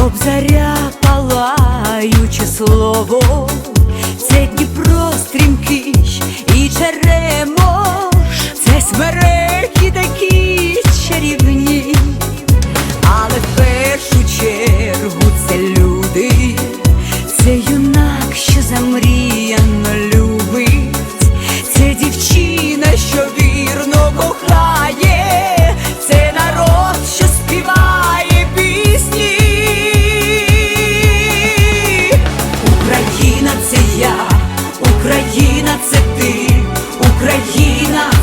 кобзаря палаюче слово, це Дніпро стрімкий і черемош, це смереки такі чарівні, але в першу чергу це люди, це юнак, що замріяно